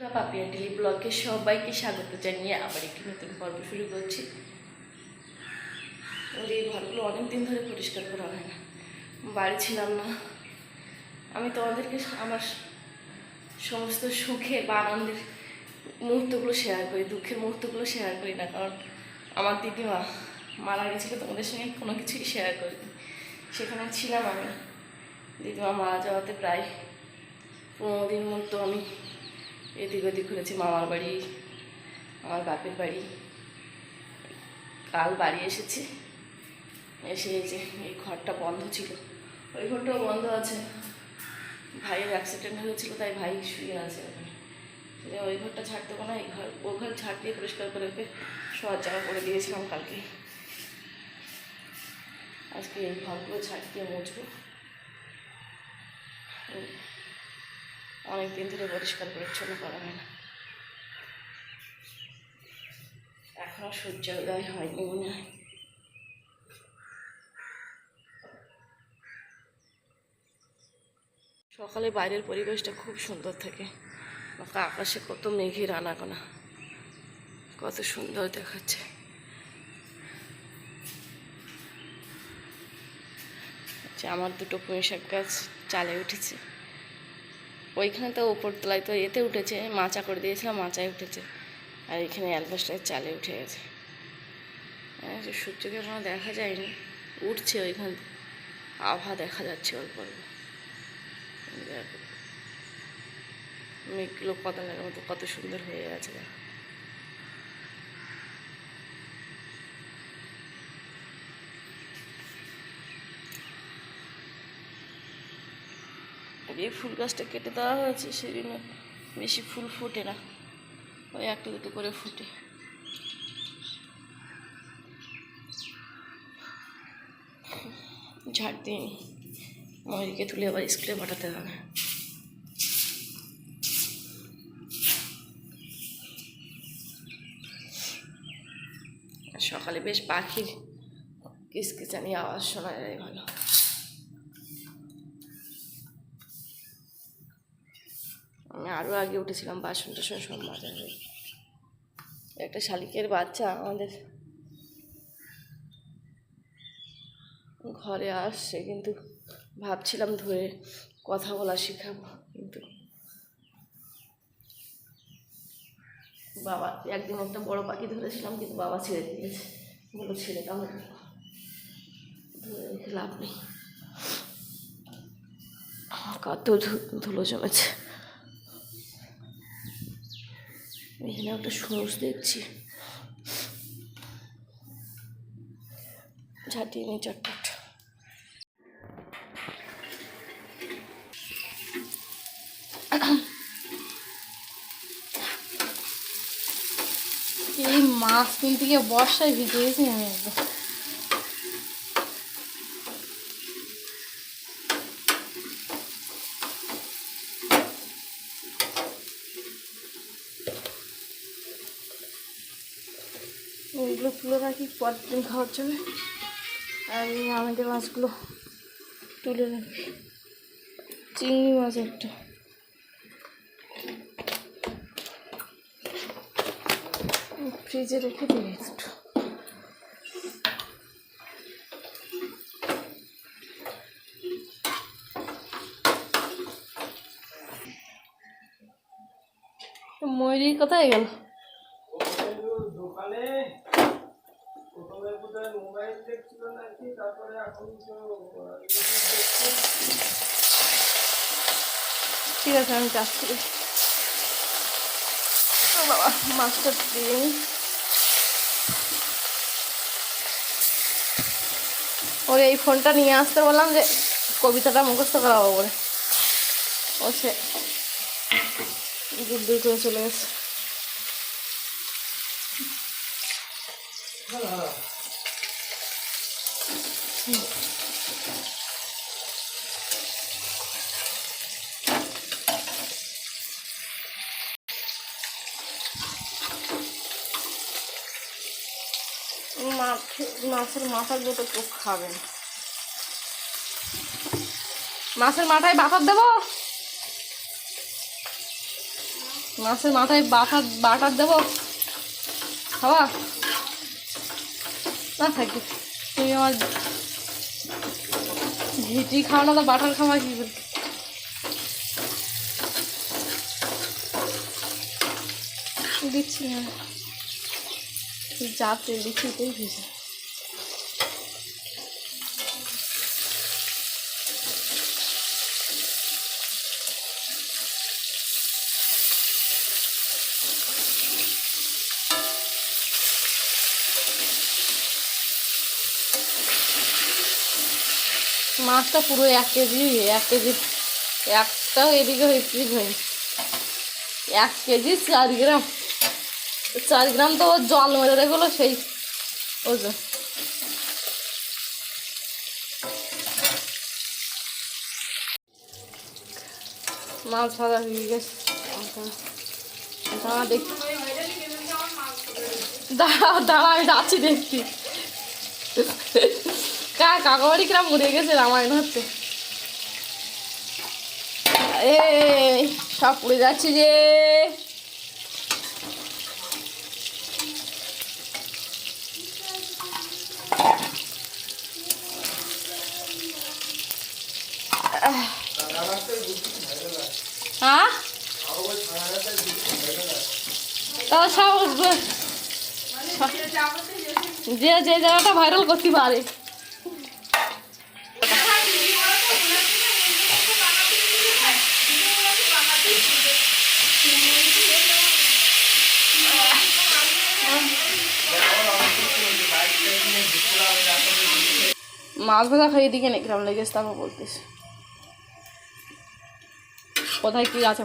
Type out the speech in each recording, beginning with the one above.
বন্ধুরা, পাপিয়া ডেলি ব্লগে সবাইকে স্বাগত জানিয়ে আবার একটি নতুন পর্ব শুরু করছি। ওর এই ঘরগুলো অনেক দিন ধরে পরিষ্কার করা হয় না। বাড়ি ছিলাম না। আমি তোমাদেরকে আমার সমস্ত সুখে বা আনন্দের মুহূর্তগুলো শেয়ার করি, দুঃখের মুহূর্তগুলো শেয়ার করি না, কারণ আমার দিদিমা মারা গেছিল, তোমাদের সঙ্গে কোনো কিছুই শেয়ার করিনি। সেখানে ছিলাম আমি। দিদিমা মারা যাওয়াতে প্রায় পনেরো দিন মতো আমি এদিক ওদিক ঘুরেছি, মামার বাড়ি, আমার বাপের বাড়ি। কাল বাড়ি এসেছি। এসে এই যে, এই ঘরটা বন্ধ ছিল। ওই ঘরটাও বন্ধ আছে। ভাইয়ের অ্যাক্সিডেন্ট হয়েছিল, তাই ভাই শুয়ে আছে ওই ঘরটা ছাড় দেবো না, এই ঘর, ও ঘর ছাড় দিয়ে পরিষ্কার করে ওকে শোয়ার জায়গা করে দিয়েছিলাম কালকে। আজকে এই ঘরগুলো ছাড় দিয়ে মুছবো। অনেক দিন ধরে পরিষ্কার পরিচ্ছন্ন করা হয় না। এখনও সূর্য উদয় হয়নি মনে হয়। সকালে বাইরের পরিবেশটা খুব সুন্দর থাকে। ফাঁকা আকাশে কত মেঘের আনাগোনা। কত সুন্দর দেখাচ্ছে। আমার দুটো পুঁই শাক গাছ চালে উঠেছে। ওইখানে তো ওপর তলায় তো এতে উঠেছে, মাচা করে দিয়েছিলাম, মাচায় উঠেছে। আর এখানে অ্যালবাস্টার চালে উঠে গেছে। সূর্যকে এখনও দেখা যায়নি, উঠছে ওইখান আভা দেখা যাচ্ছে অল্প অল্প। মেঘগুলো কদমের মতো কত সুন্দর হয়ে গেছে দেখো এই ফুল গাছটা কেটে দেওয়া হয়েছে সেই জন্য বেশি ফুল ফোটে না। ওই একটা দুটো করে ফুটে। ঝাড় দিয়ে ময়ূরীকে তুলে আবার স্কুলে পাঠাতে হবে। সকালে বেশ পাখির কিসকিচানি আওয়াজ শোনা যায় ভালো আমি আরও আগে উঠেছিলাম বাসন টাসন সব মাজা হয়ে। একটা শালিকের বাচ্চা আমাদের ঘরে আসছে, কিন্তু ভাবছিলাম ধরে কথা বলা শেখাবো, কিন্তু বাবা, একদিন একটা বড় পাখি ধরেছিলাম, কিন্তু বাবা ছেড়ে দিয়েছে। বলো ছেড়ে দাও। ধরে রেখে লাভ নেই। কত ধুলো জমেছে। এখানে একটা সরস দেখছি। ঝাঁটিয়ে নিই চটপট। এই মাছ কিনতে গিয়ে বর্ষায় ভিজে গেছি আমি একদম। ওইগুলো তুলে রাখি পরের দিন খাওয়ার জন্য। আর এই আমাদের মাছগুলো তুলে রাখি। চিংড়ি মাছ একটা। ফ্রিজে রেখে দিই একটু। ময়ূরী কোথায় গেল? ঠিক আছে, আমি যাচ্ছি। বাবা মাছটা দিয়ে। ওর, এই ফোনটা নিয়ে আসতে বললাম যে, কবিতাটা মুখস্থ করাবো বলে। ও সে দূর করে চলে গেছে মাছ মাছের মাথার তো কেউ খাবে না। মাছের মাথায় বাটার দেবো? মাছের মাথায় বাটার বাটার দেবো? খাওয়া না থাকি তুমি আমার ঘিটি খাও না তো বাটার খাওয়া কি করে? দিচ্ছি না। যা তেল দিচ্ছি এটাই ভেজে। মাছটা পুরো এক কেজি এক কেজি একটাও এদিকে বিক্রি হয়নি এক কেজি চার গ্রাম। চার গ্রাম তো ওর জল মেরে রেখেলো সেই ওজন মাছ ভাজা হয়ে গেছে। দাঁড়া দেখি। দাঁড়া দাঁড়া, আমি যাচ্ছি দেখছি কা গেছে রামায়ণ হচ্ছে এ সব পড়ে যাচ্ছে যে। হ্যাঁ সব যে যে জায়গাটা ভাইরাল করতে পারে। মাছ ভাজা খাইয়ে দিকে নেই কিরম লেগেছে তারপর বলতিস। কোথায় কি আছে?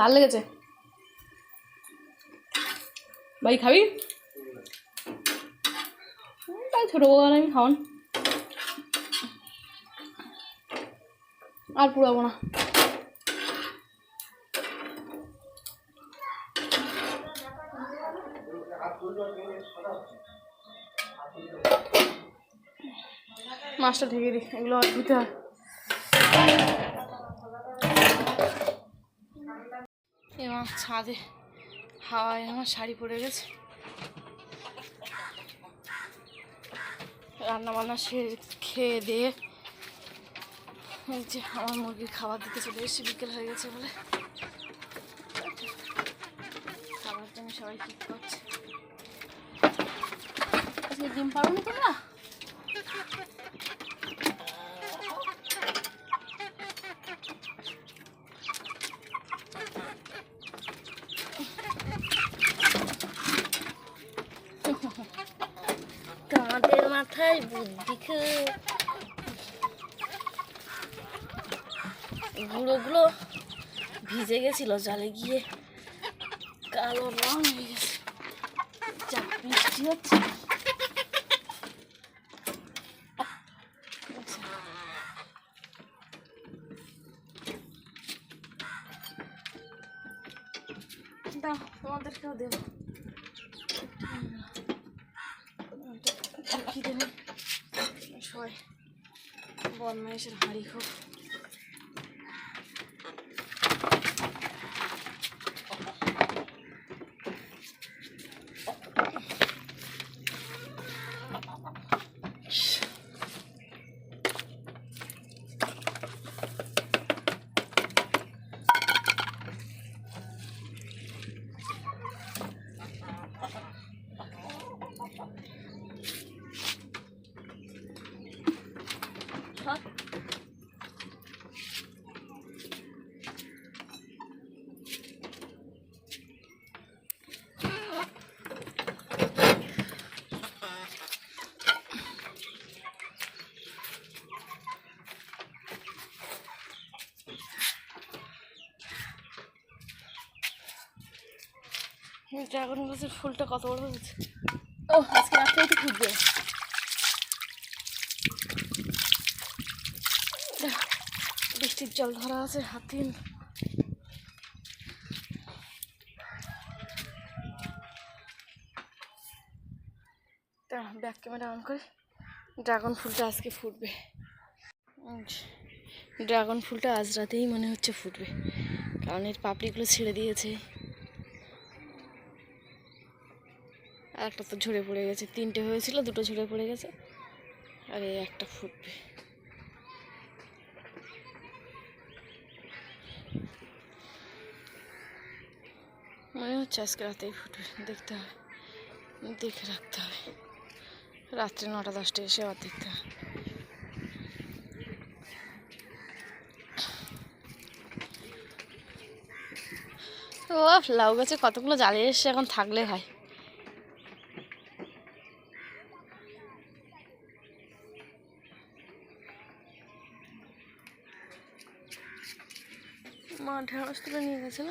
ভালো লেগেছে? ভাই, খাবি? তাই ছোটো বউ আমি খাওয়ান। আর পুরাবো না। মাছটা ঢেকে দিই, এগুলো দিতে হয়। ছাদে হাওয়ায় আমার শাড়ি পড়ে গেছে। রান্না বান্না সে খেয়ে দিয়ে যে আমার মুরগির খাবার দিতে চলে এসেছি, বিকেল হয়ে গেছে বলে। খাবার জন্য সবাই ঠিক করছে। ডিম পারো না তোমরা তোমাদের মাথায় বুদ্ধি খুব গুঁড়োগুলো ভিজে গেছিল জলে গিয়ে। কালো রং হয়ে গেছে। যা বৃষ্টি হচ্ছে। দাও, তোমাদেরকেও দেবো। সবাই, বদমাইশের হাঁড়ি খুব। ড্রাগন গাছের ফুলটা কত বড় হয়েছে ও আজকে রাত্রেই তো ফুটবে। বৃষ্টির জল ধরা আছে হাতে তা ব্যাক ক্যামেরা অন করে। ড্রাগন ফুলটা আজকে ফুটবে। ড্রাগন ফুলটা আজ রাতেই মনে হচ্ছে ফুটবে। কারণ এর পাপড়িগুলো ছেড়ে দিয়েছে। একটা তো ঝরে পড়ে গেছে, তিনটে হয়েছিল, দুটো ঝরে পড়ে গেছে, আর এই একটা ফুটবে। মনে হচ্ছে আজকে রাতেই ফুটবে, দেখতে হবে, দেখে রাখতে হবে। রাত্রে নটা দশটা এসে আবার দেখতে হবে। ও লাউ গাছে কতগুলো জ্বালিয়ে এসে এখন থাকলে হয়। মা ঢেঁড়স তুলে নিয়ে গেছে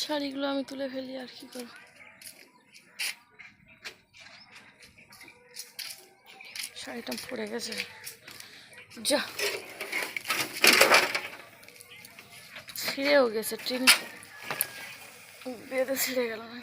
শাড়িগুলো আমি তুলে ফেলি আর কি করব। শাড়িটা পড়ে গেছে। যা। ছিঁড়েও গেছে ট্রেন বেঁধে ছিঁড়ে গেল। না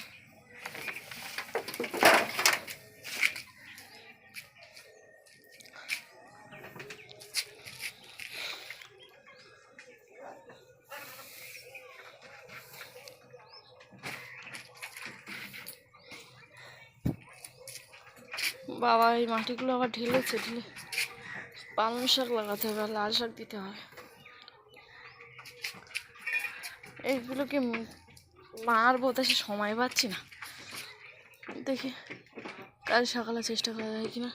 বাবা, এই মাটিগুলো আবার ঢেলেছে, ঢেলে পালং শাক লাগাতে হবে লাল শাক দিতে হবে। এইগুলোকে মারবো, তা সে সময় পাচ্ছি না। দেখি, কাল সকালে চেষ্টা করা যায় কিনা।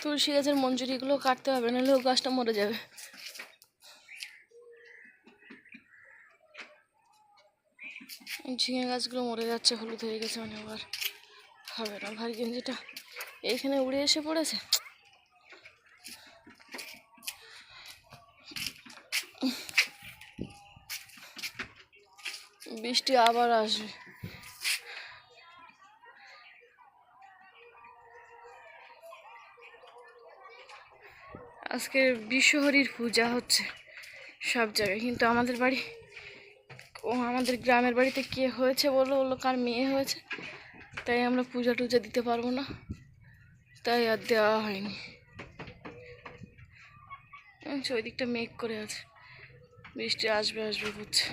তুলসী গাছের মঞ্জুরিগুলো কাটতে হবে, নাহলে গাছটা মরে যাবে। ঝিঙে গাছগুলো মরে যাচ্ছে, হলুদ হয়ে গেছে মানে আবার হবে না। ভারী গেঞ্জিটা এইখানে উড়ে এসে পড়েছে। বৃষ্টি আবার আসবে। আজকে বিশ্বহরির পূজা হচ্ছে সব জায়গায়, কিন্তু আমাদের বাড়ি ও আমাদের গ্রামের বাড়িতে কে হয়েছে বলল বলল কার মেয়ে হয়েছে। তাই আমরা পূজা টুজা দিতে পারব না। তাই আর দেওয়া হয়নি। ওই দিকটা মেঘ করে আছে। বৃষ্টি আসবে আসবে বুঝছে।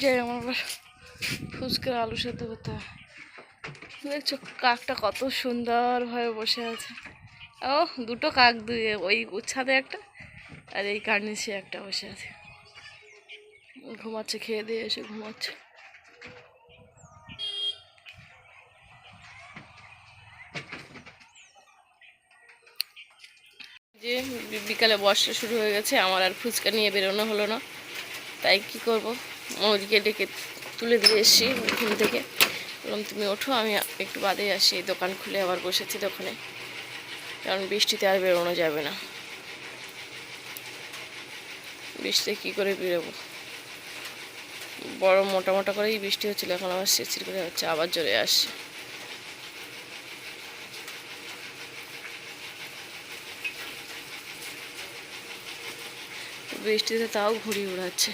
যাই আমার ফুচকার আলু করতে হবে। দেখছ, কাকটা কত সুন্দরভাবে বসে আছে। ও দুটো কাক দুই, ওই ছাদে একটা আর এই কার নিচে একটা বসে আছে। ঘুমাচ্ছে, খেয়ে দিয়ে এসে ঘুমাচ্ছে। যে বিকালে বর্ষা শুরু হয়ে গেছে, আমার আর ফুচকা নিয়ে বেরোনো হলো না। তাই কি করব? মৌরিকে ডেকে তুলে দিয়ে এসছি ঘুম থেকে। বললাম, তুমি ওঠো, আমি একটু বাদে আসি দোকান খুলে আবার বসেছি দোকানে। কারণ বৃষ্টিতে আর বেরোনো যাবে না। বৃষ্টিতে কী করে বেরোবো? বড় মোটা মোটা করেই বৃষ্টি হচ্ছিল, এখন আবার শিরশির করে হচ্ছে, আবার জোরে আসছে। বৃষ্টিতে তাও ঘুড়ি উড়াচ্ছে।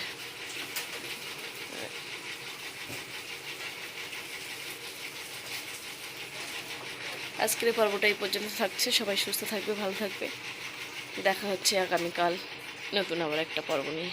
আজকের পর্বটা এই পর্যন্ত থাকছে। সবাই সুস্থ থাকবে, ভালো থাকবে। দেখা হচ্ছে আগামীকাল নতুন আবার একটা পর্ব নিয়ে।